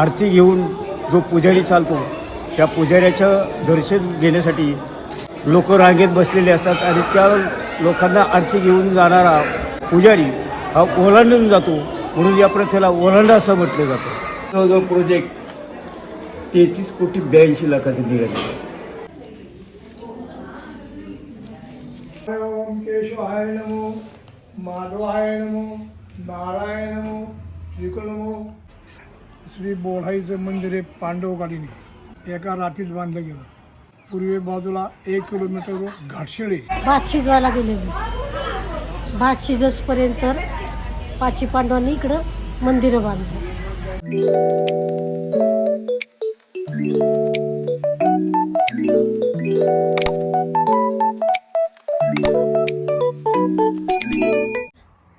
आरती घेऊन जो पुजारी चालतो त्या पुजाऱ्याचं दर्शन घेण्यासाठी लोक रांगेत बसलेले असतात आणि त्या लोकांना आरती घेऊन जाणारा पुजारी हा ओलांडून जातो. म्हणून या प्रथेला ओलांडा असं म्हटलं जातं. जवळजवळ प्रोजेक्ट तेहतीस कोटी ब्याऐंशी लाखाचे निघाले. ओम केशवाय नमो माधवाय नमो नारायण नमो श्रीकुल नमो श्री बोढाईचं मंदिर आहे पांडवकालीने एका रात्रीत बांधलं गेलं. पूर्वे बाजूला एक किलोमीटर घाटशिळे. भात शिजवायला गेलेली भात शिजसपर्यंत पाची पांडवांनी इकडं मंदिरं बांधली.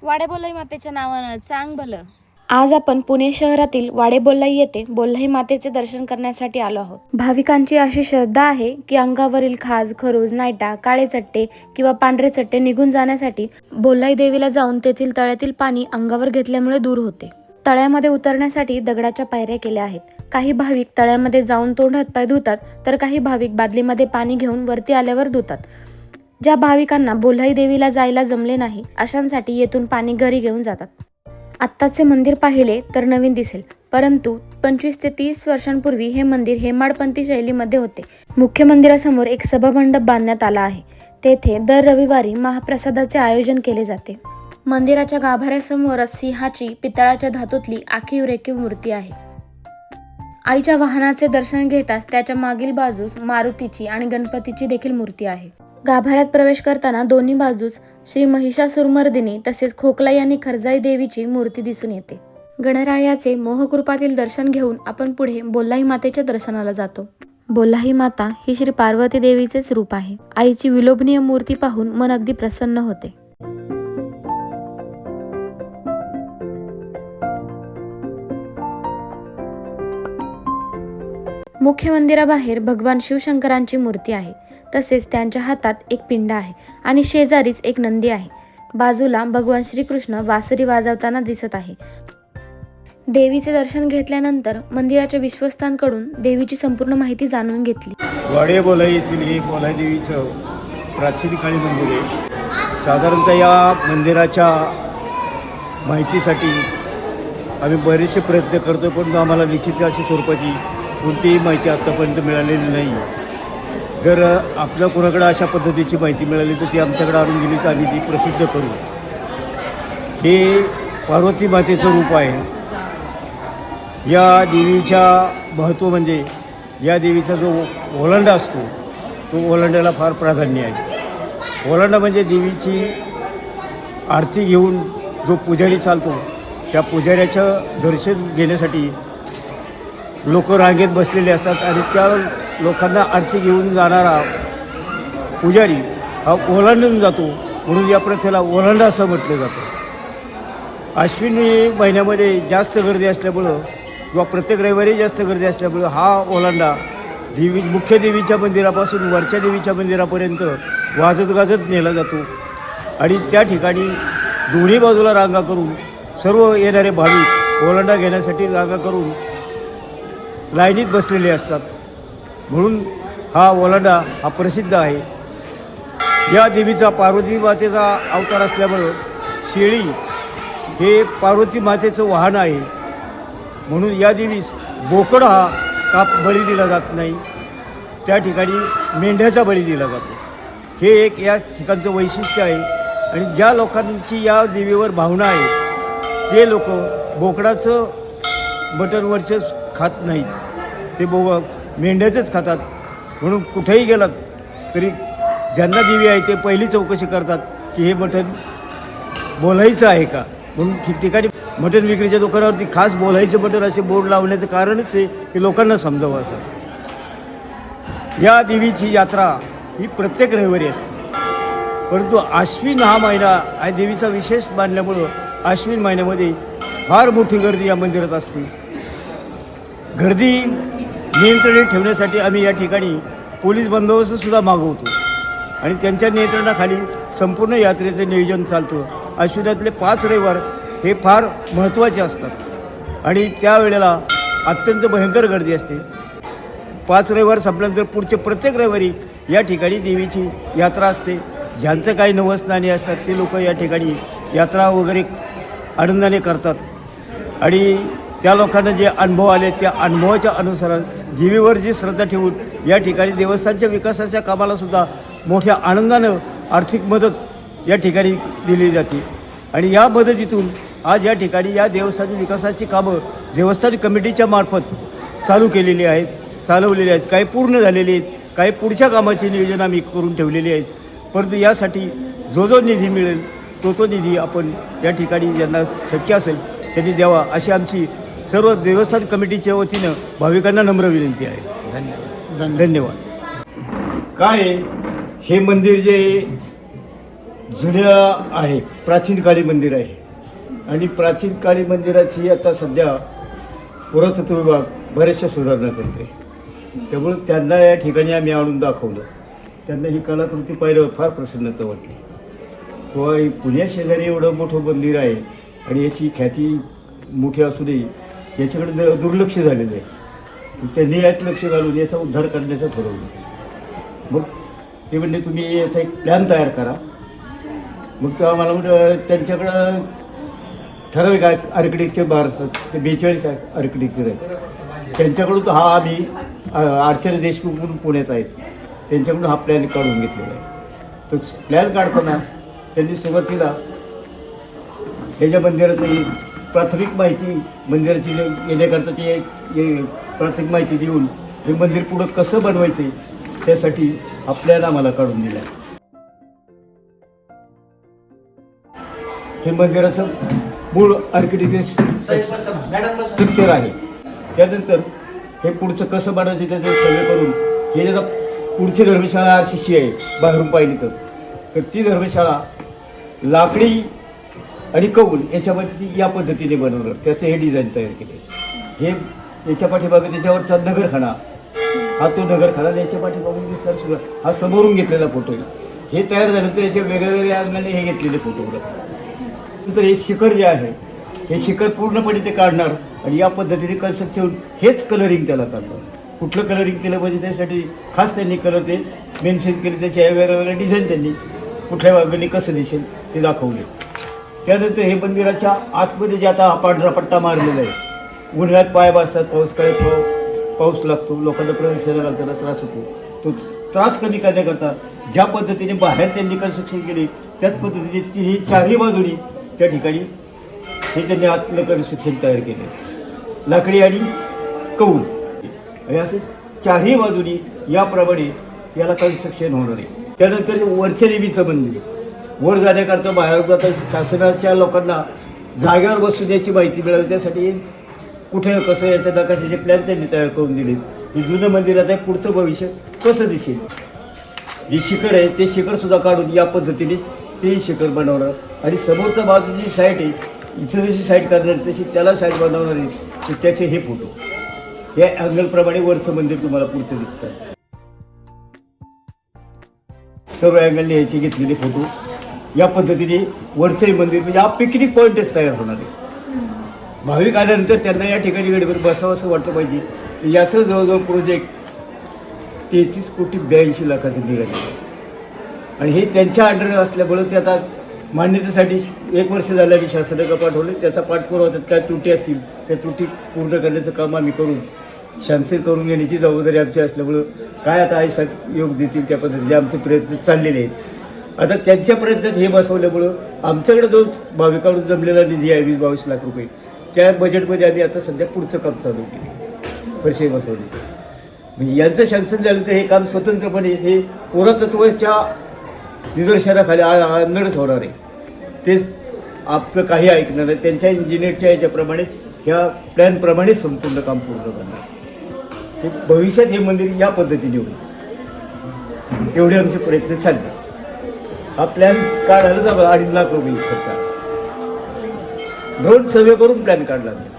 वाड्याबोलाई मातेच्या नावानं चांग भलं. आज आपण पुणे शहरातील वाडेबोल्लाई येथे बोल्लाई मातेचे दर्शन करण्यासाठी आलो आहोत. भाविकांची अशी श्रद्धा आहे की अंगावरील खाज खरोज नायटा काळे चट्टे किंवा पांढरे चट्टे निघून जाण्यासाठी बोल्लाई देवीला जाऊन तेथील तळ्यातील पाणी अंगावर घेतल्यामुळे दूर होते. तळ्यामध्ये उतरण्यासाठी दगडाच्या पायऱ्या केल्या आहेत. काही भाविक तळ्यामध्ये जाऊन तोंड हातपाय धुतात तर काही भाविक बादलीमध्ये पाणी घेऊन वरती आल्यावर धुतात. ज्या भाविकांना बोल्हाई देवीला जायला जमले नाही अशांसाठी येथून पाणी घरी घेऊन जातात. आत्ताचे मंदिर पाहिले तर नवीन दिसेल. परंतु पंचवीस ते तीस वर्षांपूर्वी हे मंदिर हेमाडपंथी शैलीमध्ये होते. मुख्य मंदिरासमोर एक सभामंडप बांधण्यात आला आहे. तेथे दर रविवारी महाप्रसादाचे आयोजन केले जाते. मंदिराच्या गाभाऱ्यासमोरच सिंहाची पितळाच्या धातूतली आखीव रेखीव मूर्ती आहे. आईच्या वाहनाचे दर्शन घेताच त्याच्या मागील बाजूस मारुतीची आणि गणपतीची देखील मूर्ती आहे. गाभाऱ्यात प्रवेश करताना दोन्ही बाजूस श्री महिषासुरमर्दिनी तसेच खोकला यांनी खरजाई देवीची मूर्ती दिसून येते. गणरायाचे मोहकृपातील दर्शन घेऊन आपण पुढे बोल्लाई मातेच्या दर्शनाला जातो. बोल्लाई माता ही श्री पार्वती देवीचेच रूप आहे. आईची विलोभनीय मूर्ती पाहून मन अगदी प्रसन्न होते. मुख्य मंदिराबाहेर भगवान शिवशंकरांची मूर्ती आहे. तसेच त्यांच्या हातात एक पिंड आहे आणि शेजारीच एक नंदी आहे. बाजूला भगवान श्रीकृष्ण वासरी वाजवताना दिसत आहे. देवीचे दर्शन घेतल्यानंतर मंदिराच्या विश्वस्तांकडून देवीची संपूर्ण माहिती जाणून घेतली. वाडे बोला येथील हे बोला देवीचं प्राचीन काळी मंदिर आहे. साधारणतः या मंदिराच्या माहितीसाठी आम्ही बरेचसे प्रयत्न करतो पण आम्हाला लिखित अशा स्वरूपाची कोणतीही माहिती आत्तापर्यंत मिळालेली नाही. जर आपल्या कोणाकडे अशा पद्धतीची माहिती मिळाली तर ती आमच्याकडे आणून दिली तर आम्ही ती प्रसिद्ध करू. हे पार्वती मातेचं रूप आहे. या देवीच्या महत्त्व म्हणजे या देवीचा जो ओलांडा असतो तो ओलांड्याला फार प्राधान्य आहे. ओलांडा म्हणजे देवीची आरती घेऊन जो पुजारी चालतो त्या पुजाऱ्याचं दर्शन घेण्यासाठी लोक रांगेत बसलेले असतात आणि त्या लोकांना आरती घेऊन जाणारा पुजारी हा ओलांडून जातो म्हणून या प्रथेला ओलांडा असं म्हटलं जातं. अश्विनी महिन्यामध्ये जास्त गर्दी असल्यामुळं किंवा प्रत्येक रविवारी जास्त गर्दी असल्यामुळं हा ओलांडा देवी मुख्य देवीच्या मंदिरापासून वरच्या देवीच्या मंदिरापर्यंत वाजत गाजत नेला जातो. आणि त्या ठिकाणी दोन्ही बाजूला रांगा करून सर्व येणारे भाविक ओलांडा घेण्यासाठी रांगा करून लाईनीत बसलेले असतात. म्हणून हा ओलांडा हा प्रसिद्ध आहे. या देवीचा पार्वती मातेचा अवतार असल्यामुळं शेळी हे पार्वती मातेचं वाहन आहे. म्हणून या देवीस बोकड हा काप बळी दिला जात नाही. त्या ठिकाणी मेंढ्याचा बळी दिला जातो. हे एक या ठिकाणचं वैशिष्ट्य आहे आणि ज्या लोकांची या देवीवर भावना आहे ते लोक बोकडाचं बटनवरचे खात नाहीत. ते बो मेंढ्याचंच खातात. म्हणून कुठेही गेलात तरी ज्यांना देवी आहे ते पहिली चौकशी करतात की हे मटण बोलायचं आहे का? म्हणून ठिकठिकाणी मटण विक्रीच्या दुकानावरती खास बोलायचं मटण असे बोर्ड लावण्याचं कारणच ते की लोकांना समजावं असं या देवीची यात्रा ही प्रत्येक रविवारी असते. परंतु आश्विन हा महिना हा देवीचा विशेष मानल्यामुळं आश्विन महिन्यामध्ये फार मोठी गर्दी या मंदिरात असते. गर्दी नियंत्रणे ठेवण्यासाठी आम्ही या ठिकाणी पोलीस बंदोबस्तसुद्धा मागवतो. आणि त्यांच्या नियंत्रणाखाली संपूर्ण यात्रेचं नियोजन चालतं. आश्विनातले पाच रविवार हे फार महत्त्वाचे असतात. आणि त्यावेळेला अत्यंत भयंकर गर्दी असते. पाच रविवार संपल्यानंतर पुढचे प्रत्येक रविवारी या ठिकाणी देवीची यात्रा असते. ज्यांचं काही नवस्नाने असतात ते लोक या ठिकाणी यात्रा वगैरे आनंदाने करतात. आणि त्या लोकांना जे अनुभव आले त्या अनुभवाच्या अनुसार देवीवर जी श्रद्धा ठेवून या ठिकाणी देवस्थानच्या विकासाच्या कामाला सुद्धा मोठ्या आनंदानं आर्थिक मदत या ठिकाणी दिली जाते. आणि या मदतीतून आज या ठिकाणी या देवस्थान विकासाची कामं देवस्थान कमिटीच्या मार्फत चालू केलेली आहेत चालवलेली आहेत. काही पूर्ण झालेली आहेत काही पुढच्या कामाची नियोजन आम्ही करून ठेवलेली आहेत. परंतु यासाठी जो जो निधी मिळेल तो तो निधी आपण या ठिकाणी ज्यांना शक्य असेल त्यांनी द्यावा अशी आमची सर्व देवस्थान कमिटीच्या वतीनं भाविकांना नम्र विनंती आहे. धन्यवाद. धन्यवाद. काय हे मंदिर जे जुन्या आहे प्राचीन काळी मंदिर आहे. आणि प्राचीन काळी मंदिराची आता सध्या पुरातत्व विभाग बऱ्याचशा सुधारणा करते त्यामुळं त्यांना या ठिकाणी आम्ही आणून दाखवलं. त्यांना ही कलाकृती पाहिल्यावर फार प्रसन्नता वाटली. किंवा हे पुण्या शेजारी एवढं मोठं मंदिर आहे आणि याची ख्याती मोठी असूनही याच्याकडे द- दुर्लक्ष झालेलं आहे. त्यांनी यात लक्ष घालून याचा उद्धार करण्याचं ठरवलं. मग ते म्हणजे तुम्ही याचा एक प्लॅन तयार करा. मग तेव्हा मला म्हटलं त्यांच्याकडं ठराविक आर्किटेक्चर भारत ते बेचाळीस आर्किटेक्चर आहेत. त्यांच्याकडून हा आम्ही आर्चर देशमुख म्हणून पुण्यात आहेत. त्यांच्याकडून हा प्लॅन काढून घेतलेला आहे. तर प्लॅन काढताना त्यांनी सुरुवातीला त्याच्या मंदिराचं प्राथमिक माहिती मंदिराची जे येण्याकरता ते प्राथमिक माहिती देऊन हे मंदिर पुढं कसं बनवायचं त्यासाठी आपल्याला आम्हाला काढून दिलं आहे हे मंदिराचं मूळ आर्किटेक्चर स्ट्रक्चर आहे. त्यानंतर हे पुढचं कसं बनवायचं त्याचं सर्वे करून हे जर पुढची धर्मशाळा आर सी सी आहे बाहेरून पाहिली तर तर ती धर्मशाळा लाकडी आणि कौल याच्यामध्ये ती या पद्धतीने बनवलं. त्याचं हे डिझाईन तयार केले हे याच्या पाठीमागे त्याच्यावरचा नगरखाना हा तो नगरखाना याच्या पाठीमागे दिसणार सुद्धा हा समोरून घेतलेला फोटो आहे. हे तयार झाल्यानंतर याचे वेगळ्या वेगळ्या अंगाने हे घेतलेले फोटोग्राफ नंतर हे शिखर जे आहे हे शिखर पूर्णपणे ते काढणार आणि या पद्धतीने कन्स्ट्रक्शन हेच कलरिंग त्याला काढणार कुठलं कलरिंग केलं पाहिजे त्यासाठी खास त्यांनी कलर ते मेन्शन केले त्याचे वेगळ्या वेगळ्या डिझाईन त्यांनी कुठल्या बाबीने कसं दिसेल ते दाखवले त्यानंतर हे मंदिराच्या आतमध्ये जे आता पांढरा पट्टा मारलेला आहे उन्हाळ्यात पाय बसतात पाऊस काळात पाऊस लागतो लोकांना प्रदक्षिणा घालताना त्रास होतो. तो त्रास कमी करण्याकरता ज्या पद्धतीने बाहेर त्यांनी कन्स्ट्रक्शन केले त्याच पद्धतीने तिन्ही चारही बाजूनी त्या ठिकाणी हे त्यांनी आतलं कन्स्ट्रक्शन तयार केलं. लाकडी आणि कौल. आणि असे चारही बाजूनी याप्रमाणे याला कन्स्ट्रक्शन होणार आहे. त्यानंतर वरच्या देवीचं मंदिर. वर जाण्याकरता बाहेर आता शासनाच्या लोकांना जागेवर बसून याची माहिती मिळावी त्यासाठी कुठे कसं याच्या नकाशाचे प्लॅन त्यांनी तयार करून दिले. हे जुनं मंदिरात आहे पुढचं भविष्य कसं दिसेल? जे शिखर आहे ते शिखरसुद्धा काढून या पद्धतीने ते शिखर बनवणार. आणि समोरच्या बाजूची साईट आहे इथं जशी साईट करणार तशी त्याला साईट बनवणार आहे. तर त्याचे हे फोटो या अँगलप्रमाणे वरचं मंदिर तुम्हाला पुढचं दिसतं. सर्व अँगलने याचे घेतलेले फोटो या पद्धतीने वरचई मंदिर म्हणजे हा पिकनिक पॉईंटच तयार होणार आहे. भाविक आल्यानंतर त्यांना या ठिकाणी गडबड बसावं असं वाटलं पाहिजे. याचं जवळजवळ प्रोजेक्ट तेहतीस कोटी ब्याऐंशी लाखाचं निघाले. आणि हे त्यांच्या अंडर असल्यामुळं ते आता मान्यतेसाठी एक वर्ष झालं आम्ही शासनाला पाठवले. त्याचा पाठपुरावा त्यात काय त्रुटी असतील त्या त्रुटी पूर्ण करण्याचं काम आम्ही करून शांतशीर करून घेण्याची जबाबदारी आमची असल्यामुळं काय आता आई योग देतील त्या पद्धतीने आमचे प्रयत्न चाललेले आहेत. आता त्यांच्या प्रयत्नात हे बसवल्यामुळं आमच्याकडे जो भाविकांकडून जमलेला निधी आहे वीस बावीस लाख रुपये त्या बजेटमध्ये आम्ही आता सध्या पुढचं काम चालू केले पैसे बसवले. म्हणजे यांचं शासन झालं तर हे काम स्वतंत्रपणे हे पुरातत्वाच्या निदर्शनाखाली आ- होणार आहे ते आपलं काही ऐकणार नाही. त्यांच्या इंजिनियरच्या याच्याप्रमाणेच ह्या प्लॅनप्रमाणेच संपूर्ण काम पूर्ण करणार. हे भविष्यात हे मंदिर या पद्धतीने होईल. एवढे आमचे प्रयत्न चालले. हा प्लॅन काढायला जावा अडीच लाख रुपये खर्च आला. ड्रोन सर्वे करून प्लॅन काढला मी.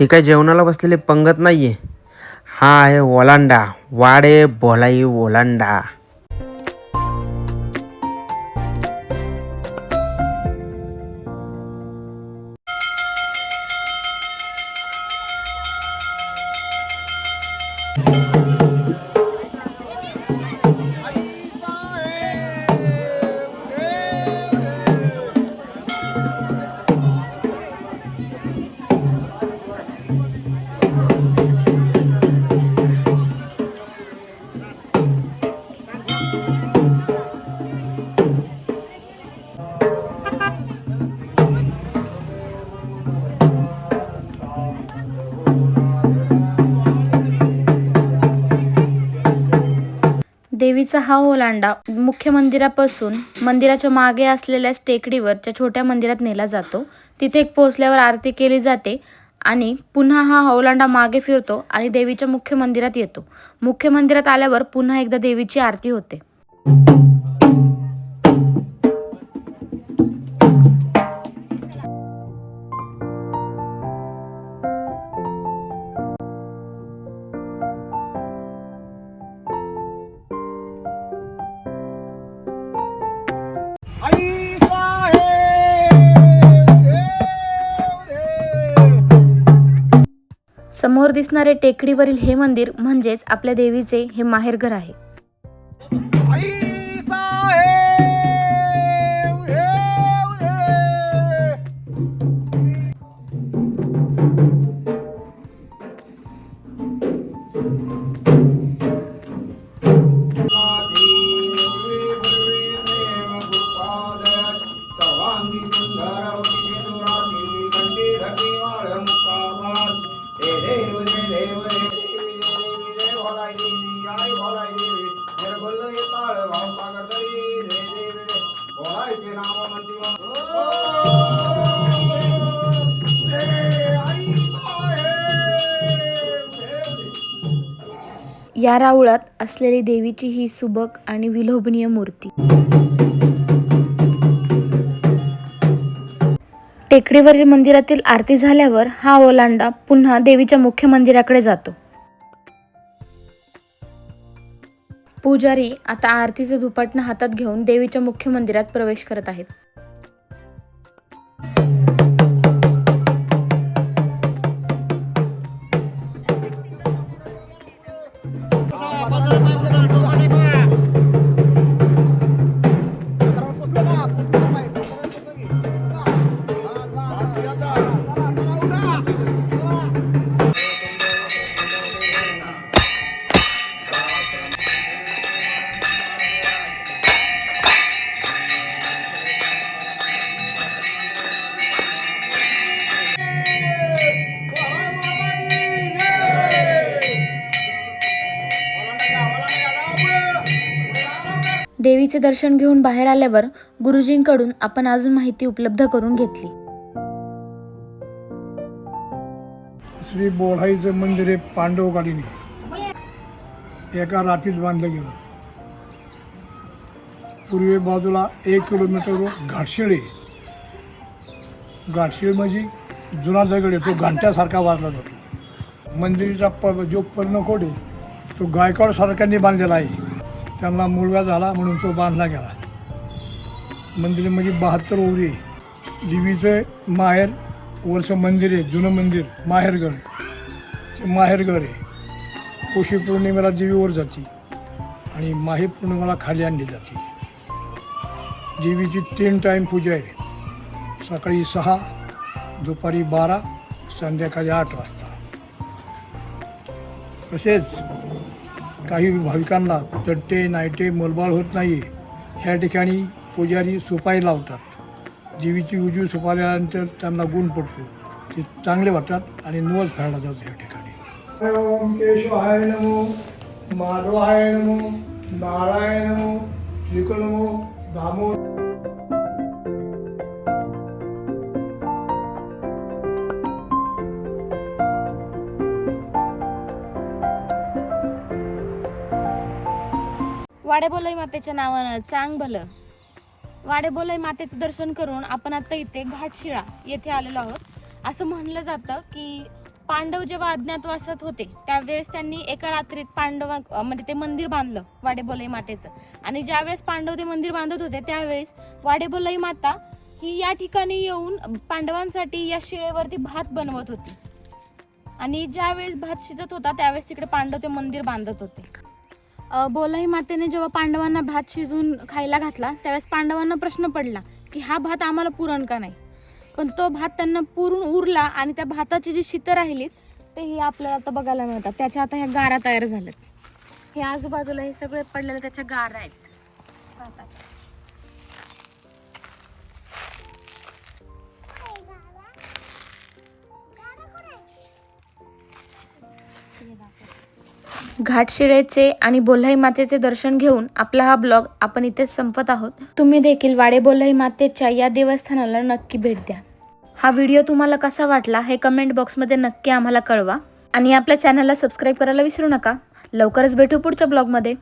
हे काय जेवणाला बसलेले पंगत नाहीये हा आहे ओलांडा वाडे बोलाई ओलांडा देवीचा हा ओलांडा मुख्य मंदिरापासून मंदिराच्या मागे असलेल्या टेकडीवरच्या छोट्या मंदिरात नेला जातो. तिथे एक पोहोचल्यावर आरती केली जाते आणि पुन्हा हा ओलांडा मागे फिरतो आणि देवीच्या मुख्य मंदिरात येतो. मुख्य मंदिरात आल्यावर पुन्हा एकदा देवीची आरती होते. समोर दिसणारे टेकडीवरील हे मंदिर म्हणजेच आपल्या देवीचे हे माहेरघर आहे. या राऊळात असलेली देवीची ही सुबक आणि विलोभनीय मूर्ती टेकडीवरील मंदिरातील आरती झाल्यावर हा ओलांडा पुन्हा देवीच्या मुख्य मंदिराकडे जातो पुजारी आता आरतीचं दुपटणं हातात घेऊन देवीच्या मुख्य मंदिरात प्रवेश करत आहेत. देवीचे दर्शन घेऊन बाहेर आल्यावर गुरुजींकडून आपण अजून माहिती उपलब्ध करून घेतली. श्री बोढाईचं मंदिर हे पांडवकालीने एका रात्रीत बांधलं गेलं. पूर्वे बाजूला एक किलोमीटरवर घाटशिळ. आहे घाटशिळ म्हणजे जुना दगड आहे तो घंट्यासारखा वाजला जातो. मंदिराचा प जो पर्णकोट आहे तो गायकवाडसारख्यांनी बांधलेला आहे. त्यांना मुलगा झाला म्हणून तो बांधला गेला. मंदिर म्हणजे बहात्तर ओरी. आहे देवीचं माहेर वरचं मंदिर आहे जुनं मंदिर माहेरगड. माहेरगड आहे. कोशी पौर्णिमेला देवीवर जाते आणि माही पौर्णिमेला खाली आणली जाते. देवीची तीन टाईम पूजा आहे. सकाळी सहा दुपारी बारा संध्याकाळी आठ वाजता. तसेच काही भाविकांना चट्टे नायटे मोलबाळ होत नाही ह्या ठिकाणी पुजारी सुपारी लावतात. देवीची उजवी सुपारी आल्यानंतर त्यांना गुण पडतो ते चांगले वाटतात आणि नवस फेडला जातो या ठिकाणी. ओम केशवाय नमो माधवाय नमो नारायण नमो श्रीकळ दामो वाडे वाडेबोलाई मातेच्या नावानं चांग भलं. वाडेबोलाई मातेचं दर्शन करून आपण आता इथे घाटशिळा येथे आलेलो आहोत. असं म्हणलं जातं की पांडव जेव्हा अज्ञातवासात होते त्यावेळेस त्यांनी एका रात्रीत पांडवा म्हणजे ते मंदिर बांधलं वाडेबोलाई मातेचं. आणि ज्यावेळेस पांडव ते मंदिर बांधत होते त्यावेळेस वाडेबोलाई माता ही या ठिकाणी येऊन पांडवांसाठी या शिळेवरती भात बनवत होती. आणि ज्यावेळेस भात शिजत होता त्यावेळेस तिकडे पांडव ते मंदिर बांधत होते. बोलाई मातेने जेव्हा पांडवांना भात शिजवून खायला घातला त्यावेळेस पांडवांना प्रश्न पडला की हा भात आम्हाला पुरण का नाही? पण तो भात त्यांना पुरून उरला आणि त्या भाताची जी शीतं राहिलीत ते ही आपल्याला आता बघायला मिळतात. त्याच्या आता ह्या गारा तयार झाल्यात. हे आजूबाजूला हे सगळे पडलेले त्याच्या गारा आहेत. भाताच्या. घाटशिळेचे आणि बोल्हाई मातेचे दर्शन घेऊन आपला हा ब्लॉग आपण इथेच संपत आहोत. तुम्ही देखील वाडे बोल्हाई मातेच्या या देवस्थानाला नक्की भेट द्या. हा व्हिडिओ तुम्हाला कसा वाटला हे कमेंट बॉक्समध्ये नक्की आम्हाला कळवा. आणि आपल्या चॅनलला सबस्क्राईब करायला विसरू नका. लवकरच भेटू पुढच्या ब्लॉगमध्ये.